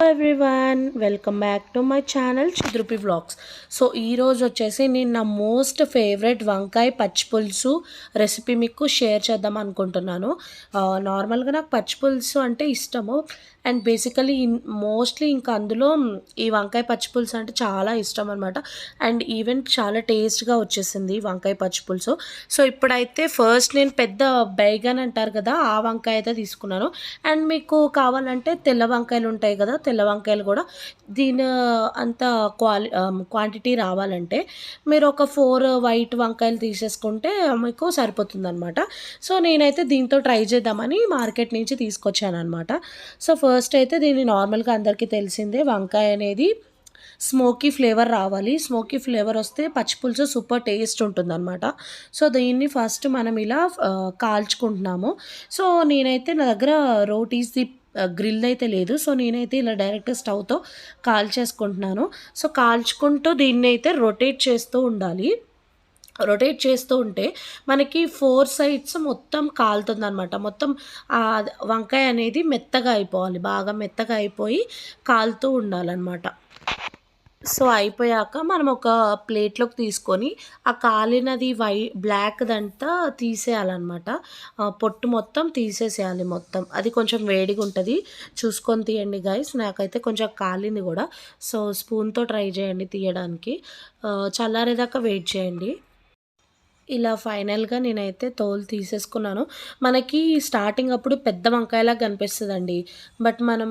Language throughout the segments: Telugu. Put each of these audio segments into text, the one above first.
Everyone welcome back to my channel చిద్రుపి vlogs so ఈరోజు వచ్చేసి నేను నా మోస్ట్ ఫేవరెట్ వంకాయ పచ్చిపులుసు రెసిపీ మీకు షేర్ చేద్దాం అనుకుంటున్నాను. నార్మల్గా నాకు పచ్చిపులుసు అంటే ఇష్టము. అండ్ బేసికలీ మోస్ట్లీ ఇంకా అందులో ఈ వంకాయ పచ్చిపులుసు అంటే చాలా ఇష్టం అనమాట అండ్ ఈవెన్ చాలా టేస్ట్గా వచ్చేసింది వంకాయ పచ్చిపులుసు సో ఇప్పుడైతే ఫస్ట్ నేను పెద్ద బైగన్ అంటారు కదా ఆ వంకాయ అయితే తీసుకున్నాను. అండ్ మీకు కావాలంటే తెల్ల వంకాయలు ఉంటాయి కదా తెల్ల వంకాయలు కూడా దీని అంత క్వాలి క్వాంటిటీ రావాలంటే మీరు ఒక ఫోర్ వైట్ వంకాయలు తీసేసుకుంటే మీకు సరిపోతుంది అనమాట సో నేనైతే దీంతో ట్రై చేద్దామని మార్కెట్ నుంచి తీసుకొచ్చాను అనమాట సో ఫస్ట్ అయితే దీన్ని నార్మల్గా అందరికీ తెలిసిందే వంకాయ అనేది స్మోకీ ఫ్లేవర్ రావాలి. స్మోకీ ఫ్లేవర్ వస్తే పచ్చిపులుసు సూపర్ టేస్ట్ ఉంటుందన్నమాట. సో దీన్ని ఫస్ట్ మనం ఇలా కాల్చుకుంటున్నాము. సో నేనైతే నా దగ్గర రోటీస్ది గ్రిల్ అయితే లేదు. సో నేనైతే ఇలా డైరెక్ట్ స్టవ్తో కాల్చేసుకుంటున్నాను సో కాల్చుకుంటూ దీన్ని అయితే రొటేట్ చేస్తూ ఉండాలి. రొటేట్ చేస్తూ ఉంటే మనకి ఫోర్ సైడ్స్ మొత్తం కాలుతుంది అనమాట మొత్తం ఆ వంకాయ అనేది మెత్తగా అయిపోవాలి. బాగా మెత్తగా అయిపోయి కాలుతూ ఉండాలన్నమాట. సో అయిపోయాక మనం ఒక ప్లేట్లోకి తీసుకొని ఆ కాలినది వై బ్లాక్దంతా తీసేయాలన్నమాట. పొట్టు మొత్తం తీసేసేయాలి మొత్తం. అది కొంచెం వేడిగా ఉంటుంది చూసుకొని తీయండి గైస్ నాకైతే కొంచెం కాలింది కూడా. సో స్పూన్తో ట్రై చేయండి తీయడానికి. చల్లారేదాకా వెయిట్ చేయండి. ఇలా ఫైనల్గా నేనైతే తోలు తీసేసుకున్నాను. మనకి స్టార్టింగ్ అప్పుడు పెద్ద వంకాయలా కనిపిస్తుందండి. బట్ మనం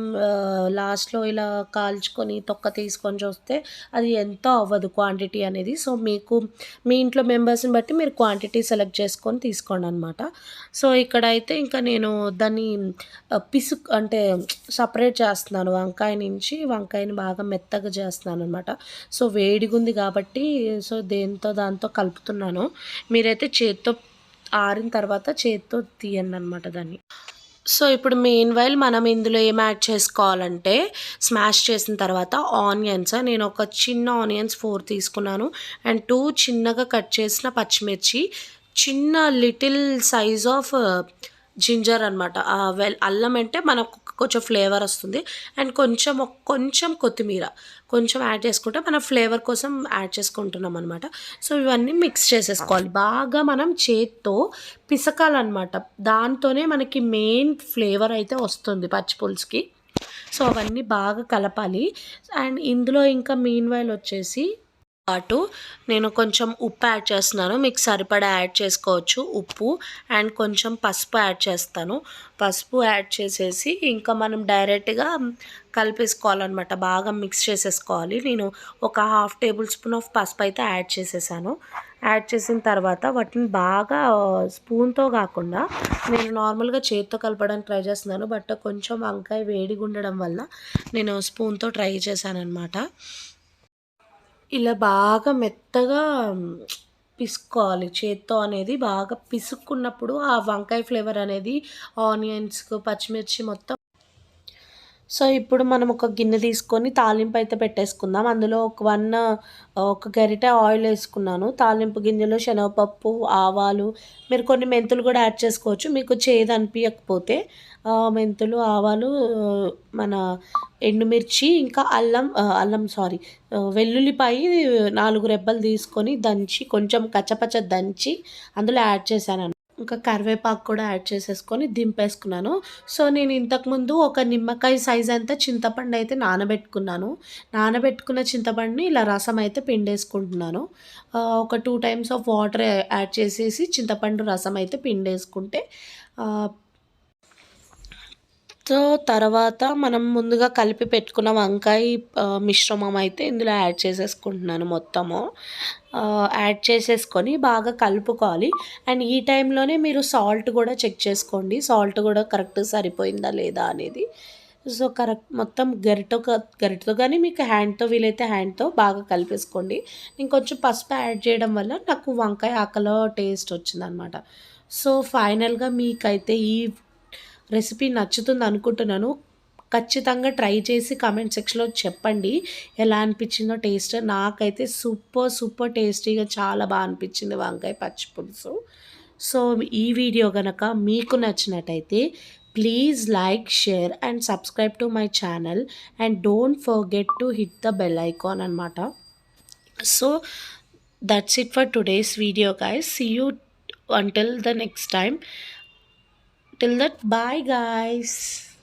లాస్ట్లో ఇలా కాల్చుకొని తొక్క తీసుకొని చూస్తే అది ఎంతో అవ్వదు క్వాంటిటీ అనేది. సో మీకు మీ ఇంట్లో మెంబర్స్ని బట్టి మీరు క్వాంటిటీ సెలెక్ట్ చేసుకొని తీసుకోండి అనమాట సో ఇక్కడ అయితే ఇంకా నేను దాన్ని పిసు అంటే సపరేట్ చేస్తున్నాను. వంకాయ నుంచి వంకాయని బాగా మెత్తగా చేస్తున్నాను అనమాట సో వేడిగా ఉంది కాబట్టి సో దేంతో దాంతో కలుపుతున్నాను. మీరైతే చేత్తో ఆరిన తర్వాత చేత్తో తీయండి అనమాట దాన్ని. సో ఇప్పుడు మెయిన్ వైల్ మనం ఇందులో ఏం యాడ్ చేసుకోవాలంటే స్మాష్ చేసిన తర్వాత ఆనియన్స్. నేను ఒక చిన్న ఆనియన్స్ ఫోర్ తీసుకున్నాను. అండ్ టూ చిన్నగా కట్ చేసిన పచ్చిమిర్చి. చిన్న లిటిల్ సైజ్ ఆఫ్ జింజర్ అనమాట వెల్ అల్లం అంటే మనకు కొంచెం ఫ్లేవర్ వస్తుంది. అండ్ కొంచెం కొంచెం కొత్తిమీర. కొంచెం యాడ్ చేసుకుంటే మనం ఫ్లేవర్ కోసం యాడ్ చేసుకుంటున్నాం అనమాట సో ఇవన్నీ మిక్స్ చేసేసుకోవాలి. బాగా మనం చేత్తో పిసకాలన్నమాట. దాంతోనే మనకి మెయిన్ ఫ్లేవర్ అయితే వస్తుంది పచ్చిపులుసుకి సో అవన్నీ బాగా కలపాలి. అండ్ ఇందులో ఇంకా మీన్వైల్ వైల్ వచ్చేసి పాటు నేను కొంచెం ఉప్పు యాడ్ చేస్తున్నాను. మీకు సరిపడా యాడ్ చేసుకోవచ్చు. ఉప్పు అండ్ కొంచెం పసుపు యాడ్ చేస్తాను. పసుపు యాడ్ చేసేసి ఇంకా మనం డైరెక్ట్గా కలిపేసుకోవాలన్నమాట. బాగా మిక్స్ చేసేసుకోవాలి. నేను ఒక హాఫ్ టేబుల్ స్పూన్ ఆఫ్ పసుపు అయితే యాడ్ చేసేసాను. యాడ్ చేసిన తర్వాత వాటిని బాగా స్పూన్తో కాకుండా నేను నార్మల్గా చేతితో కలపడానికి ట్రై చేస్తున్నాను. బట్ కొంచెం వంకాయ వేడిగా ఉండడం వల్ల నేను స్పూన్తో ట్రై చేశాను అనమాట ఇలా బాగా మెత్తగా పిసుకోవాలి. చేత్తో అనేది బాగా పిసుక్కున్నప్పుడు ఆ వంకాయ ఫ్లేవర్ అనేది ఆనియన్స్ పచ్చిమిర్చి మొత్తం సో ఇప్పుడు మనం ఒక గిన్నె తీసుకొని తాలింపు అయితే పెట్టేసుకుందాం. అందులో ఒక వన్ ఒక గరిటె ఆయిల్ వేసుకున్నాను. తాలింపు గింజలు శనగపప్పు ఆవాలు మీరు కొన్ని మెంతులు కూడా యాడ్ చేసుకోవచ్చు. మీకు చేదు అనిపించకపోతే మెంతులు ఆవాలు మన ఎండుమిర్చి ఇంకా అల్లం అల్లం సారీ వెల్లుల్లిపాయి నాలుగు రెబ్బలు తీసుకొని దంచి కొంచెం కచ్చపచ్చ దంచి అందులో యాడ్ చేశాను. ఇంకా కరివేపాకు కూడా యాడ్ చేసేసుకొని దింపేసుకున్నాను. సో నేను ఇంతకుముందు ఒక నిమ్మకాయ సైజ్ అంతా చింతపండు అయితే నానబెట్టుకున్నాను. నానబెట్టుకున్న చింతపండుని ఇలా రసం అయితే పిండేసుకుంటున్నాను. ఒక two times of water add చేసేసి చింతపండు రసం అయితే పిండేసుకుంటే సో తర్వాత మనం ముందుగా కలిపి పెట్టుకున్న వంకాయ మిశ్రమం అయితే ఇందులో యాడ్ చేసేసుకుంటున్నాను మొత్తము. యాడ్ చేసేసుకొని బాగా కలుపుకోవాలి. అండ్ ఈ టైంలోనే మీరు సాల్ట్ కూడా చెక్ చేసుకోండి. సాల్ట్ కూడా కరెక్ట్ సరిపోయిందా లేదా అనేది. సో కరెక్ట్ మొత్తం గరిటో గరిటతో కానీ మీకు హ్యాండ్తో వీలైతే హ్యాండ్తో బాగా కలిపేసుకోండి. ఇంకొంచెం పసుపు యాడ్ చేయడం వల్ల నాకు వంకాయ ఆకలో టేస్ట్ వచ్చిందనమాట. సో ఫైనల్గా మీకైతే ఈ రెసిపీ నచ్చుతుంది అనుకుంటున్నాను. ఖచ్చితంగా ట్రై చేసి కామెంట్ సెక్షన్లో చెప్పండి. ఎలా అనిపించిందో టేస్ట్. నాకైతే సూపర్ సూపర్ టేస్టీగా చాలా బాగా అనిపించింది వంకాయ పచ్చి పులుసు. సో ఈ వీడియో కనుక మీకు నచ్చినట్టయితే please like share and subscribe to my channel. And don't forget to hit the bell icon అనమాట so that's it for today's video guys see you until the next time till that bye guys